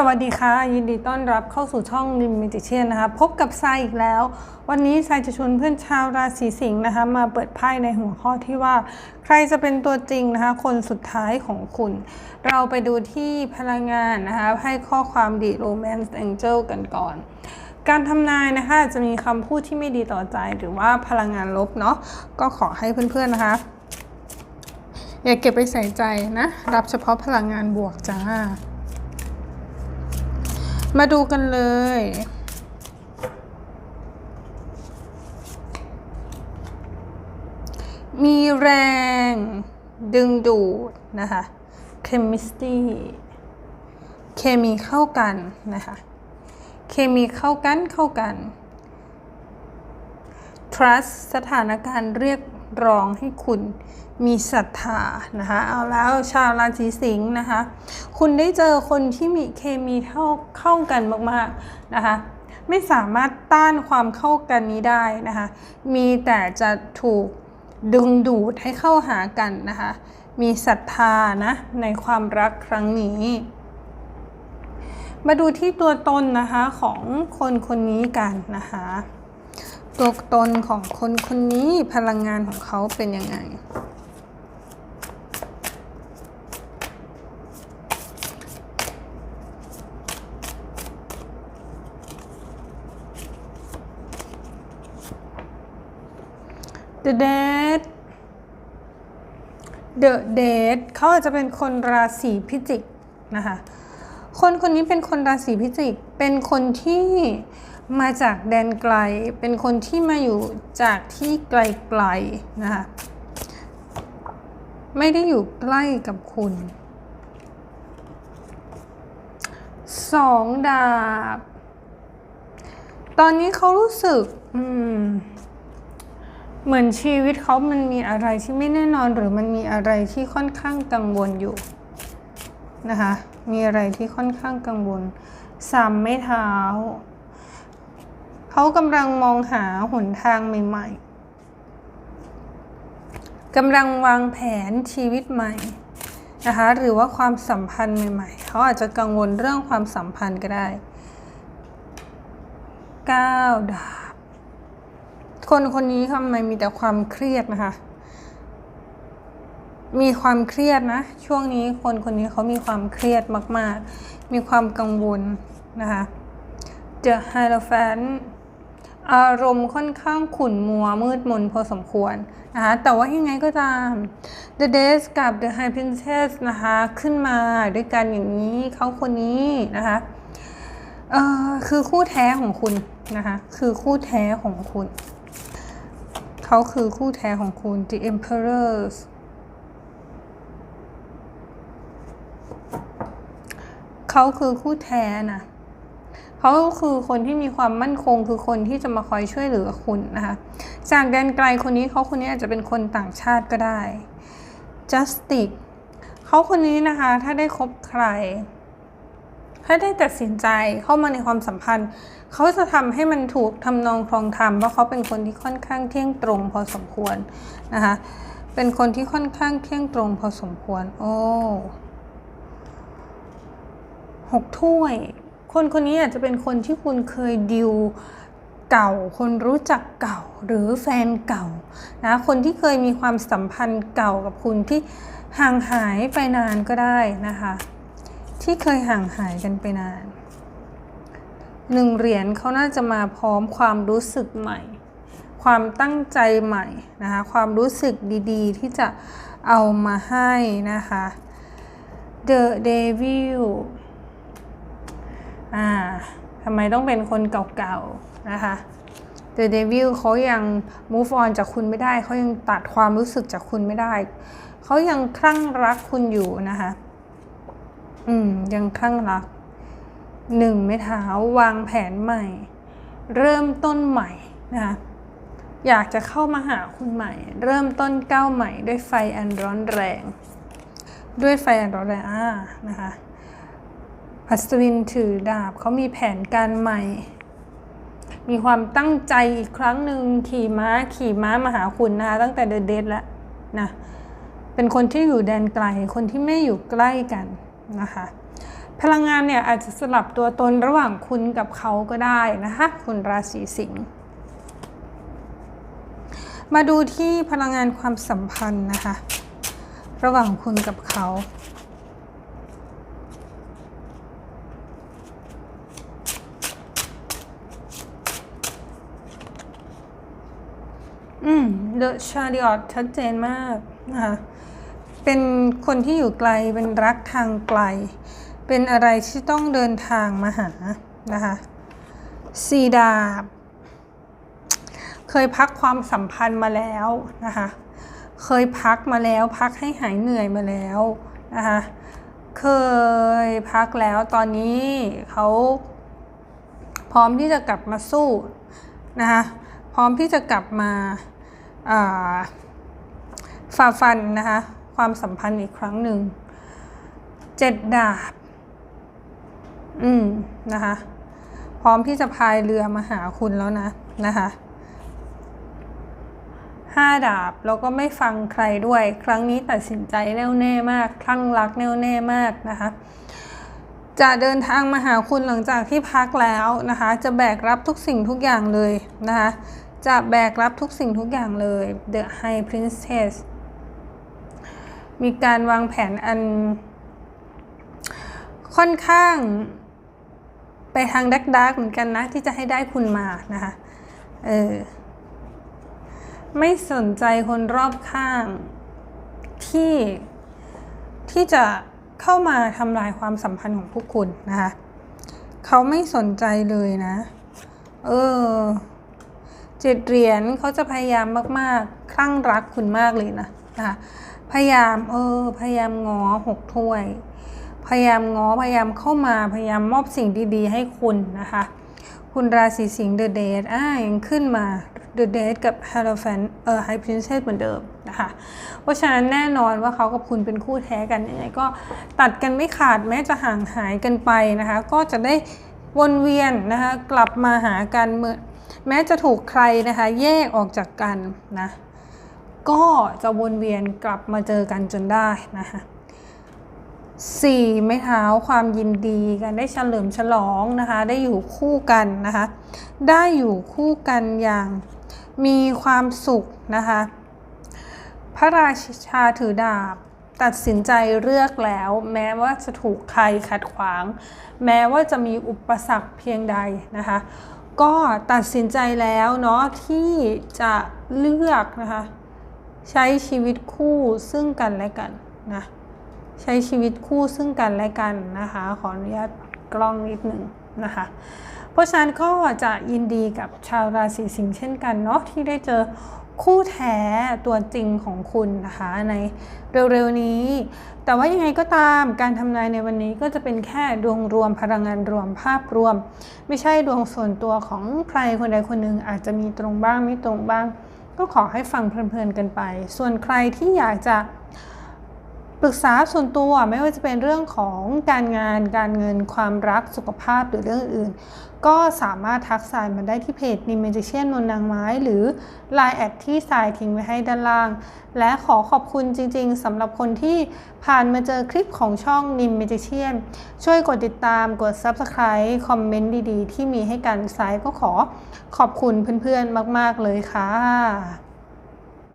สวัสดีค่ะ ยินดีต้อนรับเข้าสู่ช่องริมเมจิเชียนนะคะ พบกับทรายอีกแล้ว วันนี้ทรายจะชวนเพื่อนชาวราศีสิงห์นะคะ มาเปิดไพ่ในหัวข้อที่ว่า ใครจะเป็นตัวจริงนะคะ คนสุดท้ายของคุณ เราไปดูที่พลังงานนะคะให้ข้อความดี Romance Angel กันก่อนการทำนายนะคะจะมีคำพูดที่ไม่ดีต่อใจหรือว่าพลังงานลบเนาะก็ขอให้เพื่อนๆนะคะ อย่าเก็บไปใส่ใจนะ รับเฉพาะพลังงานบวกจ้า มาดูกันเลย มีแรงดึงดูดนะคะ chemistry เคมีเข้ากันนะคะ เคมีเข้ากันเข้ากัน trust สถานการณ์เรียกร้องให้คุณ มีศรัทธานะคะเอาแล้วชาวราศีสิงห์นะคะ คุณได้เจอคนที่มีเคมีเท่าเข้ากันมากๆนะคะไม่สามารถต้านความเข้ากันนี้ได้นะคะ มีแต่จะถูกดึงดูดให้เข้าหากันนะคะ มีศรัทธานะในความรักครั้งนี้ มาดูที่ตัวตนนะคะของคนคนนี้กันนะคะ ตัวตนของคนคนนี้พลังงานของเขาเป็นยังไง The Date The Date เขาอาจจะเป็นคนราศีพิจิกนะคะ คนคนนี้เป็นคนราศีพิจิก เป็นคนที่มาจากแดนไกล เป็นคนที่มาอยู่จากที่ไกลๆนะคะ ไม่ได้อยู่ใกล้กับคุณสองดาบ ตอนนี้เขารู้สึก อืม เหมือนชีวิตเขามันมีอะไรที่ไม่แน่นอนหรือมันมีอะไรที่ค่อนข้างกังวลอยู่นะคะ มีอะไรที่ค่อนข้างกังวลสามไม่เท้า เขากำลังมองหาหนทางใหม่ ๆกำลังวางแผนชีวิตใหม่นะคะหรือว่าความสัมพันธ์ใหม่ๆ เขาอาจจะกังวลเรื่องความสัมพันธ์ก็ได้ก้าดา คนคนนี้ทำไมมีแต่ความเครียดนะคะ มีความเครียดนะ ช่วงนี้คนคนนี้เขามีความเครียดมาก ๆ มีความกังวลนะคะ The Hierophant อารมณ์ค่อนข้างขุ่นมัวมืดมนพอสมควรนะคะแต่ว่ายังไงก็ตาม The Days กับ The High Princess นะคะขึ้นมาด้วยกันอย่างนี้เขาคนนี้นะคะเออคือคู่แท้ของคุณนะคะคือคู่แท้ของคุณ เขาคือคู่แท้ของคุณ The Emperors เขาคือคู่แท้นะเขาคือคนที่มีความมั่นคงคือคนที่จะมาคอยช่วยเหลือคุณนะคะ จากแดนไกลคนนี้เขาคนนี้อาจจะเป็นคนต่างชาติก็ได้ Justice เขาคนนี้นะคะ ถ้าได้คบใคร ถ้าได้ตัดสินใจเข้ามาในความสัมพันธ์ เขาจะทำให้มันถูกทำนองครองธรรมว่าเขาเป็นคนที่ค่อนข้างเที่ยงตรงพอสมควรนะคะเป็นคนที่ค่อนข้างเที่ยงตรงพอสมควร โอ้หกถ้วย คนคนนี้อาจจะเป็นคนที่คุณเคยดิวเก่า คนรู้จักเก่าหรือแฟนเก่านะคนที่เคยมีความสัมพันธ์เก่ากับคุณที่ห่างหายไปนานก็ได้นะคะ ที่เคยห่างหายกันไปนานหนึ่งเหรียญเขาน่าจะมาพร้อมความรู้สึกใหม่ ความตั้งใจใหม่นะคะความรู้สึกดีๆ ที่จะเอามาให้นะคะ The Devil อ่าทำไมต้องเป็นคนเก่าๆนะคะ The Devil เขายัง move on จากคุณไม่ได้ เขายังตัดความรู้สึกจากคุณไม่ได้ เขายังคลั่งรักคุณอยู่นะคะ อืม ยังคลั่งรักหนึ่งไม้เท้าวางแผนใหม่ เริ่มต้นใหม่นะคะอยากจะเข้ามาหาคุณใหม่ เริ่มต้นก้าวใหม่ด้วยไฟอันร้อนแรง ด้วยไฟอันร้อนแรงอ่านะคะอัศวินถือดาบเขามีแผนการใหม่ มีความตั้งใจอีกครั้งหนึ่งขี่ม้าขี่ม้ามาหาคุณนะคะตั้งแต่เดอะเดทแล้วนะเป็นคนที่อยู่แดนไกล คนที่ไม่อยู่ใกล้กัน นะคะพลังงานเนี่ยอาจจะสลับตัวตนระหว่างคุณกับเขาก็ได้นะคะคุณราศีสิงห์มาดูที่พลังงานความสัมพันธ์นะคะ ระหว่างคุณกับเขาอืม The Chariot ชัดเจนมากนะคะ เป็นคนที่อยู่ไกลเป็นรักทางไกล เป็นอะไรที่ต้องเดินทางมาหานะคะสีดาบ เคยพักความสัมพันธ์มาแล้วนะคะ เคยพักมาแล้วพักให้หายเหนื่อยมาแล้วนะคะ เคยพักแล้วตอนนี้เขาพร้อมที่จะกลับมาสู้นะคะพร้อมที่จะกลับมาฝ่าฟันนะคะ ความสัมพันธ์อีกครั้งหนึ่งเจ็ดดาบ อืม นะคะ พร้อมที่จะพายเรือมาหาคุณแล้วนะ นะคะห้าดาบแล้วก็ไม่ฟังใครด้วย ครั้งนี้ตัดสินใจแน่วแน่มากคลั่งรักแน่วแน่มากนะคะจะเดินทางมาหาคุณหลังจากที่พักแล้วนะคะ จะแบกรับทุกสิ่งทุกอย่างเลยนะคะ จะแบกรับทุกสิ่งทุกอย่างเลย The High Princess มีการวางแผนอัน ค่อนข้าง ไปทางดักดักเหมือนกันนะ ที่จะให้ได้คุณมานะคะเออไม่สนใจคนรอบข้างที่ที่จะเข้ามาทำลายความสัมพันธ์ของพวกคุณนะคะเขาไม่สนใจเลยนะ เออเจ็ดเหรียญเขาจะพยายามมาก ๆ คลั่งรักคุณมากเลยนะนะคะ พยายามเออ พยายามง้อหกถ้วย พยายามง้อพยายามเข้ามาพยายามมอบสิ่งดีๆ ให้คุณนะคะ คุณราศีสิงห์เดอะเดทอ่ายังขึ้นมา The Date กับ h a l o f a n เอ่อ High Princess เหมือนเดิมนะคะ เพราะฉะนั้นแน่นอนว่าเขากับคุณเป็นคู่แท้กันยังไงก็ตัดกันไม่ขาดแม้จะห่างหายกันไปนะคะ ก็จะได้วนเวียนนะคะกลับมาหากันเมื่อแม้จะถูกใครนะคะแยกออกจากกันนะ ก็จะวนเวียนกลับมาเจอกันจนได้นะคะสี่ไม้เท้าความยินดีกันได้เฉลิมฉลองนะคะ ได้อยู่คู่กันนะคะ ได้อยู่คู่กันอย่างมีความสุขนะคะ พระราชาถือดาบตัดสินใจเลือกแล้ว แม้ว่าจะถูกใครขัดขวาง แม้ว่าจะมีอุปสรรคเพียงใดนะคะ ก็ตัดสินใจแล้วเนาะที่จะเลือกนะคะ ใช้ชีวิตคู่ซึ่งกันและกันนะใช้ชีวิตคู่ซึ่งกันและกันนะคะขออนุญาตกล้องนิดหนึ่งนะคะเพราะฉะนั้นก็จะยินดีกับชาวราศีสิงห์เช่นกันเนาะที่ได้เจอคู่แท้ตัวจริงของคุณนะคะในเร็วๆนี้ แต่ว่ายังไงก็ตามการทำนายในวันนี้ก็จะเป็นแค่ดวงรวมพลังงานรวมภาพรวม ไม่ใช่ดวงส่วนตัวของใครคนใดคนหนึ่งอาจจะมีตรงบ้างไม่ตรงบ้าง ก็ขอให้ฟังเพลินๆกันไป ส่วนใครที่อยากจะ ปรึกษาส่วนตัวไม่ว่าจะเป็นเรื่องของการงานการเงินความรักสุขภาพหรือเรื่องอื่น ก็สามารถทักสายมาได้ที่เพจนิมเมจิเชียนนนนางไม้ หรือ Line แอดที่สายทิ้งไว้ให้ด้านล่าง และขอขอบคุณจริงๆสำหรับคนที่ผ่านมาเจอคลิปของช่องนิมเมจิเชียนช่วยกดติดตามกด Subscribe คอมเมนต์ดีๆ ที่มีให้กันสายก็ขอขอบคุณเพื่อนๆมาก ๆเลยค่ะ